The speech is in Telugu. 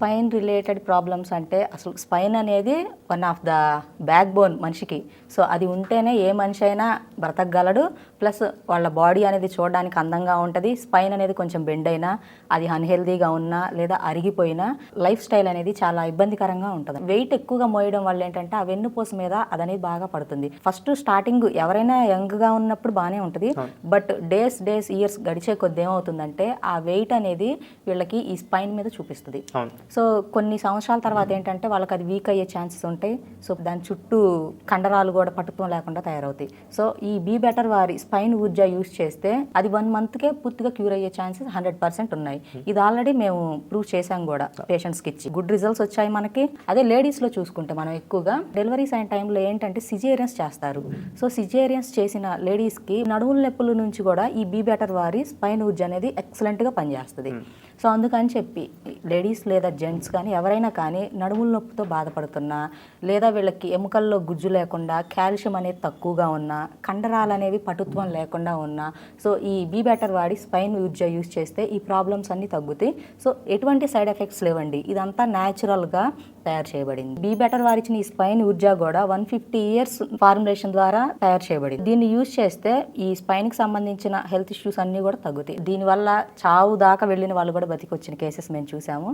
స్పైన్ రిలేటెడ్ ప్రాబ్లమ్స్ అంటే అసలు స్పైన్ అనేది one of the backbone మనిషికి. సో అది ఉంటేనే ఏ మనిషి అయినా బ్రతకగలడు. ప్లస్ వాళ్ళ బాడీ అనేది చూడడానికి అందంగా ఉంటుంది. స్పైన్ అనేది కొంచెం బెండ్ అయినా అది అన్హెల్దీగా ఉన్నా లేదా అరిగిపోయినా లైఫ్ స్టైల్ అనేది చాలా ఇబ్బందికరంగా ఉంటుంది. వెయిట్ ఎక్కువగా మోయడం వల్ల ఏంటంటే ఆ వెన్నుపూస మీద అదనేది బాగా పడుతుంది. ఫస్ట్ స్టార్టింగ్ ఎవరైనా యంగ్గా ఉన్నప్పుడు బాగానే ఉంటుంది. బట్ డేస్ డేస్ ఇయర్స్ గడిచే కొద్ది ఏమవుతుందంటే ఆ వెయిట్ అనేది వీళ్ళకి ఈ స్పైన్ మీద చూపిస్తుంది. సో కొన్ని సంవత్సరాల తర్వాత ఏంటంటే వాళ్ళకి అది వీక్ అయ్యే ఛాన్సెస్ ఉంటాయి. సో దాని చుట్టూ కండరాలు కూడా పట్టుత్వం లేకుండా తయారవుతాయి. సో ఈ బీ బెటర్ వారి స్పైన్ ఊర్జా యూస్ చేస్తే అది వన్ మంత్కే పూర్తిగా క్యూర్ అయ్యే ఛాన్సెస్ హండ్రెడ్ పర్సెంట్ ఉన్నాయి. ఇది ఆల్రెడీ మేము ప్రూవ్ చేసాం కూడా పేషెంట్స్కి ఇచ్చి. గుడ్ రిజల్ట్స్ వచ్చాయి మనకి. అదే లేడీస్లో చూసుకుంటే మనం ఎక్కువగా డెలివరీస్ అయిన టైంలో ఏంటంటే సిజేరియన్స్ చేస్తారు. సో సిజేరియన్స్ చేసిన లేడీస్కి నడుముల నొప్పుల నుంచి కూడా ఈ బీ బెటర్ వారి స్పైన్ ఊర్జా అనేది ఎక్సలెంట్గా పనిచేస్తుంది. సో అందుకని చెప్పి లేడీస్ లేదా జెంట్స్ కానీ ఎవరైనా కానీ నడుముల నొప్పితో బాధపడుతున్నా లేదా వీళ్ళకి ఎముకల్లో గుజ్జు లేకుండా కాల్షియం అనేది తక్కువగా ఉన్నా కండరాలు అనేవి పటుత్వం లేకుండా ఉన్నా సో ఈ బీ బెటర్ వాడి స్పైన్ యూజ్ యూజ్ చేస్తే ఈ ప్రాబ్లమ్స్ అన్నీ తగ్గుతాయి. సో ఎటువంటి సైడ్ ఎఫెక్ట్స్ లేవండి. ఇదంతా న్యాచురల్గా తయారు చేయబడింది. బీ బెటర్ వారిచ్చిన ఈ స్పైన్ ఊర్జా కూడా వన్ ఫిఫ్టీ ఇయర్స్ ఫార్ములేషన్ ద్వారా తయారు చేయబడింది. దీన్ని యూజ్ చేస్తే ఈ స్పైన్కి సంబంధించిన హెల్త్ ఇష్యూస్ అన్నీ కూడా తగ్గుతాయి. దీనివల్ల చావు దాకా వెళ్ళిన వాళ్ళు కూడా బతికొచ్చిన కేసెస్ మేము చూసాము.